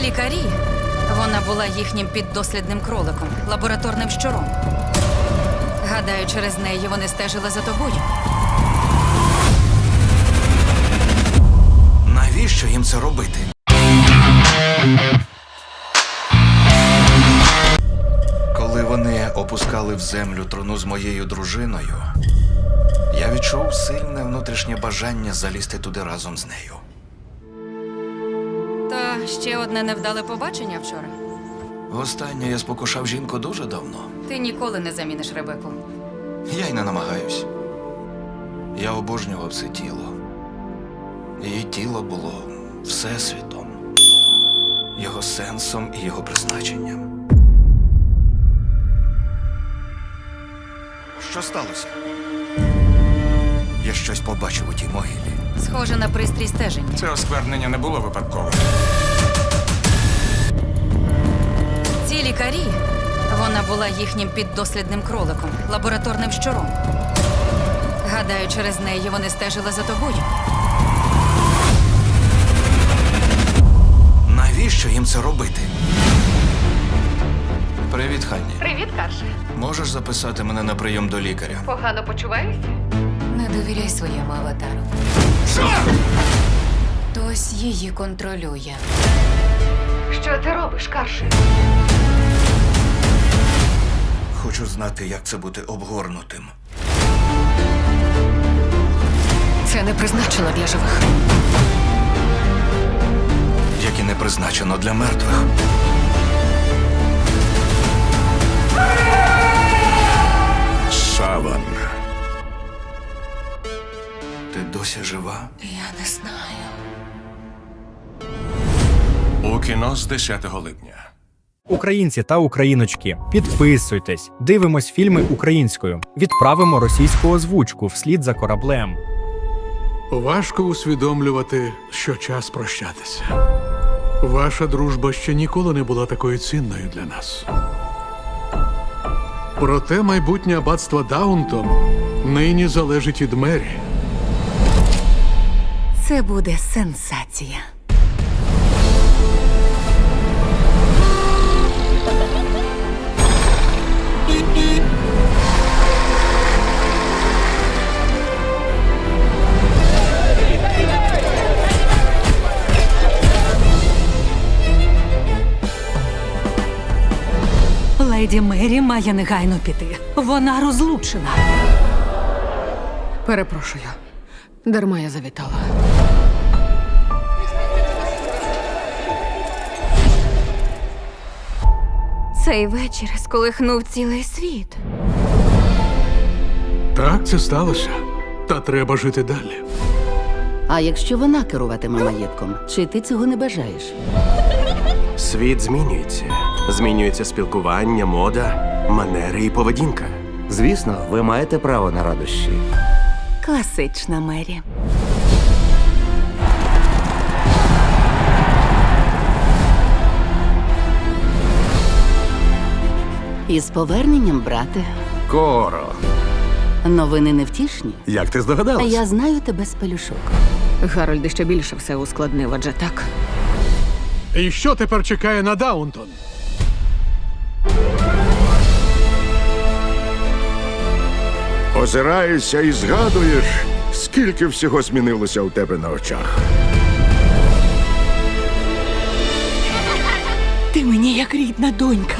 Лікарі. Вона була їхнім піддослідним кроликом, лабораторним щуром. Гадаю, через неї вони стежили за тобою. Навіщо їм це робити? Коли вони опускали в землю труну з моєю дружиною, я відчув сильне внутрішнє бажання залізти туди разом з нею. Ще одне невдале побачення вчора. Востаннє я спокушав жінку дуже давно. Ти ніколи не заміниш Ребеку. Я й не намагаюсь. Я обожнював це тіло. Її тіло було всесвітом, його сенсом і його призначенням. Що сталося? Я щось побачив у тій могилі. Схоже на пристрій стеження. Це осквернення не було випадковим. Ці лікарі. Вона була їхнім піддослідним кроликом, лабораторним щуром. Гадаю, через неї вони стежили за тобою. Навіщо їм це робити? Привіт, Ханні. Привіт, Карше. Можеш записати мене на прийом до лікаря? Погано почуваєшся? Не довіряй своєму аватару. Хтось її контролює. Що ти робиш, Карше? Хочу знати, як це бути обгорнутим. Це не призначено для живих. як і не призначено для мертвих. Саван. Ти досі жива? Я не знаю. У кіно з 10 липня. Українці та україночки, підписуйтесь, дивимось фільми українською, відправимо російську озвучку вслід за кораблем. Важко усвідомлювати, що час прощатися. Ваша дружба ще ніколи не була такою цінною для нас. Проте майбутнє аббатства Даунтон нині залежить від мері. Це буде сенсація. Леді Мері має негайно піти. Вона розлучена. Перепрошую. Дарма я завітала. Цей вечір сколихнув цілий світ. Так, це сталося. Та треба жити далі. А якщо вона керуватиме маєтком, чи ти цього не бажаєш? Світ змінюється. Змінюється спілкування, мода, манери і поведінка. Звісно, ви маєте право на радощі. Класична Мері. Із поверненням, брате, Коро. новини невтішні. Як ти А здогадалась? я знаю тебе з пелюшок. Гарольд ще більше все ускладнив, адже так. І що тепер чекає на Даунтон? Озираєшся і згадуєш, скільки всього змінилося у тебе на очах. Ти мені як рідна донька.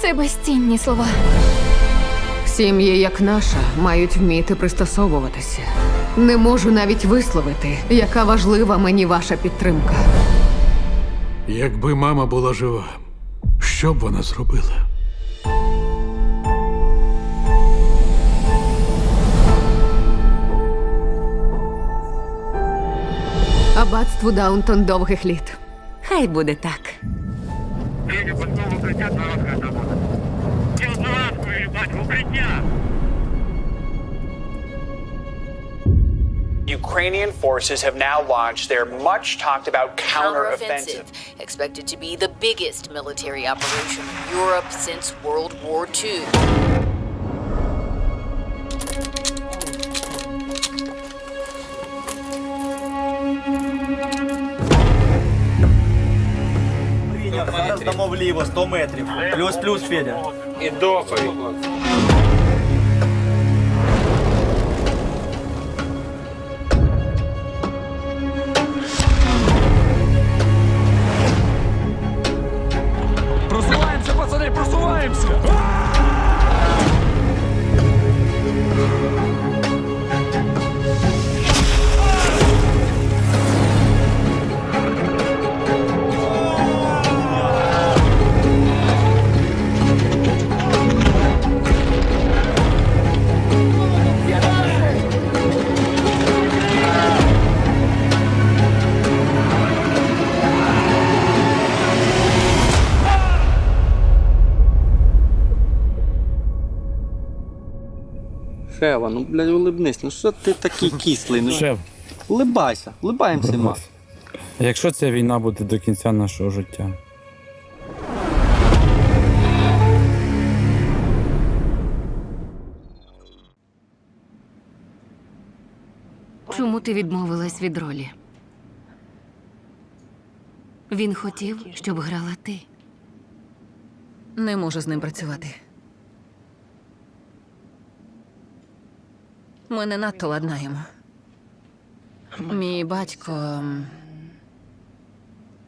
Це безцінні слова. Сім'ї, як наша, мають вміти пристосовуватися. Не можу навіть висловити, яка важлива мені ваша підтримка. Якби мама була жива, що б вона зробила? Аббатству Даунтон довгих літ. Хай буде так. Ukrainian forces have now launched their much talked about counteroffensive. expected to be the biggest military operation in Europe since World War II. Дамо вліво 100 метрів. Плюс-плюс, Федя. І допай. Шева, ну блядь, улибнись, ну що ти такий кислий? Ну, Шеф, улибайся, улибаємося, ма. якщо ця війна буде до кінця нашого життя. Чому ти відмовилась від ролі? Він хотів, щоб грала ти. Не можу з ним працювати. Ми не надто ладнаємо. Мій батько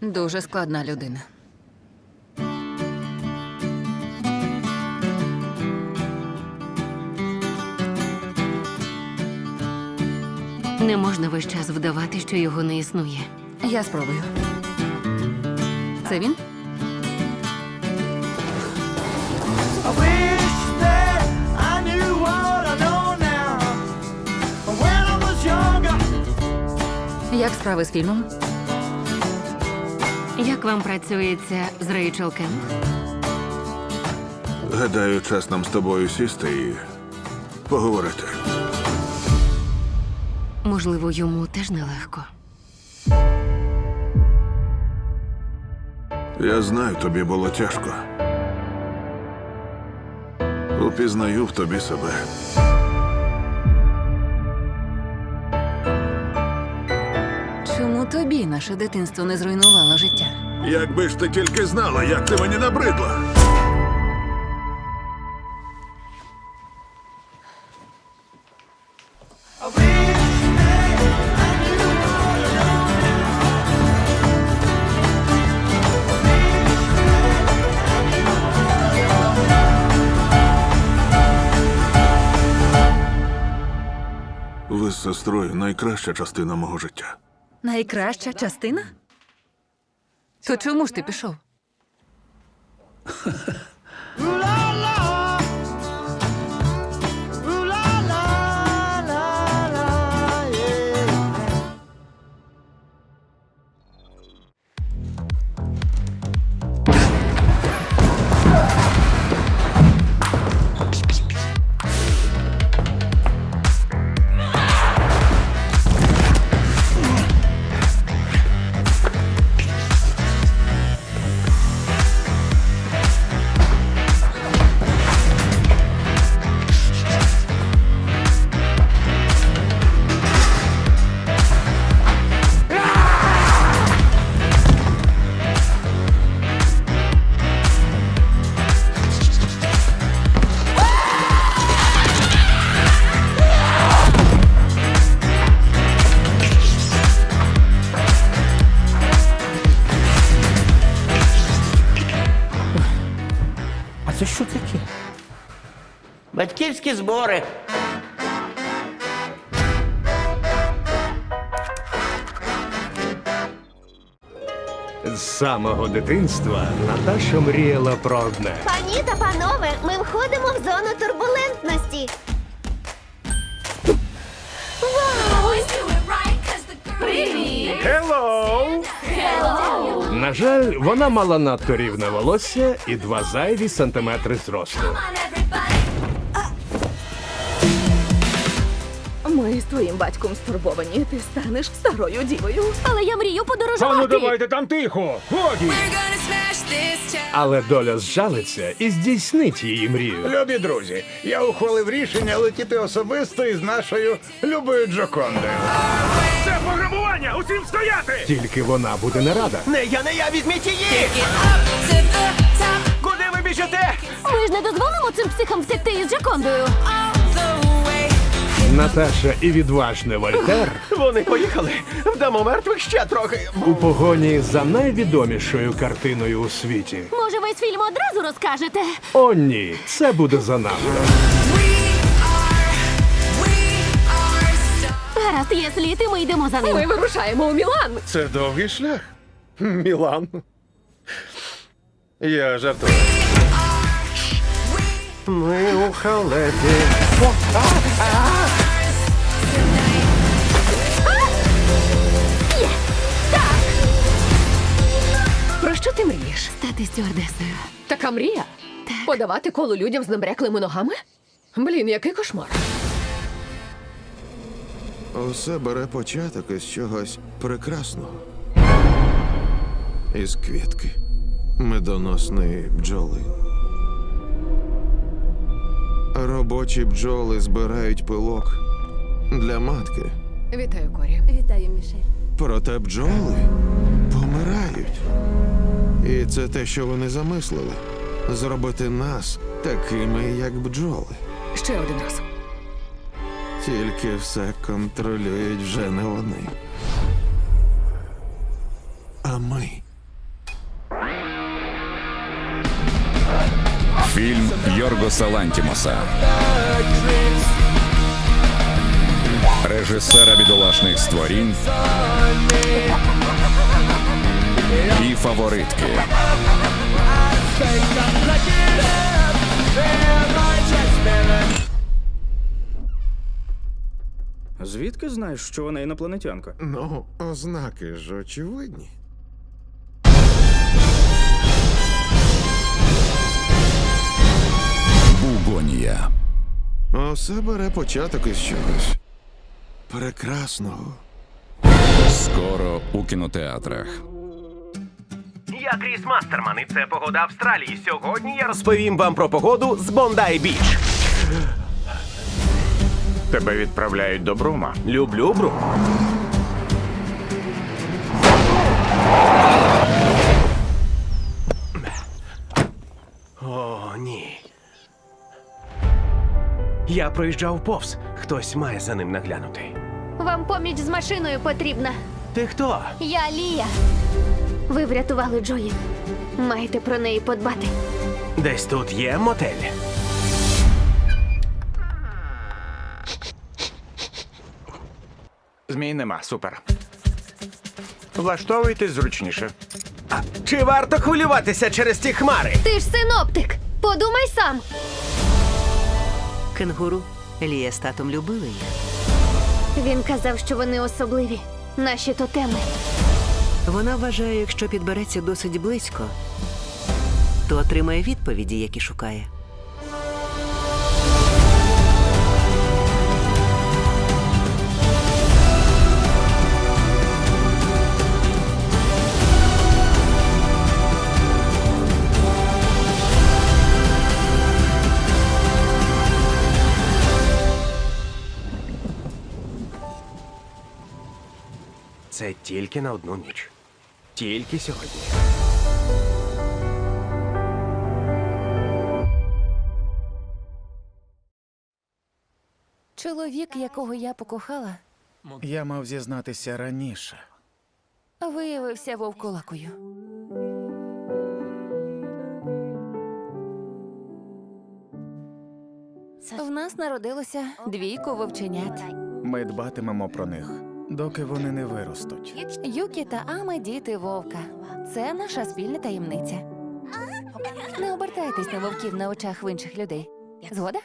дуже складна людина. Не можна весь час вдавати, що його не існує. Я спробую. Це він? Як справи з фільмом? Як вам працюється з Рейчел Кемп? Гадаю, час нам з тобою сісти і поговорити. Можливо, йому теж нелегко. Я знаю, тобі було тяжко. Упізнаю в тобі себе. Чому тобі наше дитинство не зруйнувало життя? Якби ж ти тільки знала, як ти мені набридла. Ви з сестрою найкраща частина мого життя. Найкраща частина? То чому ж ти пішов? Батьківські збори. З самого дитинства Наташа мріяла про одне. Пані та панове, ми входимо в зону турбулентності. Привіт! Hello! На жаль, вона мала надто рівне волосся і два зайві сантиметри зросту. Ми з твоїм батьком стурбовані. Ти станеш старою дівою. Але я мрію подорожувати. там тихо! Годі! Але доля зжалиться і здійснить її мрію. Любі друзі, я ухвалив рішення летіти особисто із нашою любою Джокондою. Це пограбування! Усім стояти! Тільки вона буде не рада. Не я, не я, візьміть її! Куди ви біжите? Ми ж не дозволимо цим психам втекти із Джакондою. Наташа і відважний Вольтер Вони поїхали. Вдамо мертвих ще трохи. у погоні за найвідомішою картиною у світі. Може, весь фільм одразу розкажете? О, ні, це буде занадто. Гаразд, є слід, і ми йдемо за ним. Ми вирушаємо у Мілан. Це довгий шлях. Мілан. Я жартую. Ми у халепі. Ти мрієш? Стати стюардесою. Така мрія? Подавати коло людям з набряклими ногами? Блін, який кошмар. Усе бере початок із чогось прекрасного. Із квітки медоносної бджоли. Робочі бджоли збирають пилок для матки. Вітаю, Корі. Вітаю, Мішель. Проте бджоли. І це те, що вони замислили зробити нас такими, як бджоли. Ще один раз. Тільки все контролюють вже не вони. А ми. Фільм Йоргоса Лантімоса. Режисера бідолашних створінь і фаворитки. Звідки знаєш, що вона інопланетянка? Ну, ознаки ж очевидні. Бугонія. Усе бере початок із чогось прекрасного. Скоро у кінотеатрах. Я Кріс Мастерман, і це погода Австралії. Сьогодні я розповім вам про погоду з Бондай Біч. Тебе відправляють до Брума. Люблю бру. О, ні. Я проїжджав повз. Хтось має за ним наглянути. Вам поміч з машиною потрібна. Ти хто? Я Лія. Ви врятували Джої. Маєте про неї подбати. Десь тут є мотель. Змій нема, супер. Влаштовуйтесь зручніше. Чи варто хвилюватися через ті хмари? Ти ж синоптик. Подумай сам. Кенгуру. Лія з татом любили їх. Він казав, що вони особливі. Наші тотеми. Вона вважає, якщо підбереться досить близько, то отримає відповіді, які шукає. Це тільки на одну ніч. Тільки сьогодні. Чоловік, якого я покохала, Я мав зізнатися раніше. виявився вовкулакою. В нас народилося двійко вовченят. Ми дбатимемо про них, доки вони не виростуть. Юкі та Ами діти вовка. Це наша спільна таємниця. Не обертайтесь на вовків на очах в інших людей. Згода?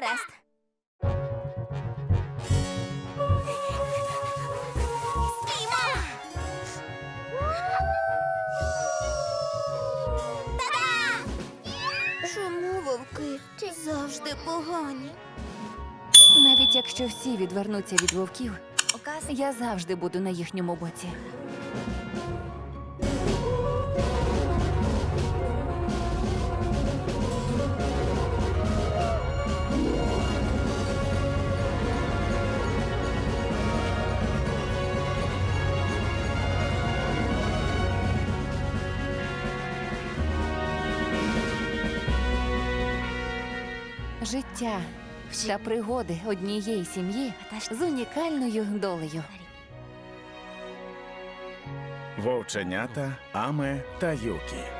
Гаразд. Чому вовки завжди погані? Навіть якщо всі відвернуться від вовків, я завжди буду на їхньому боці. Життя та пригоди однієї сім'ї з унікальною долею. Вовченята, Аме та Юкі.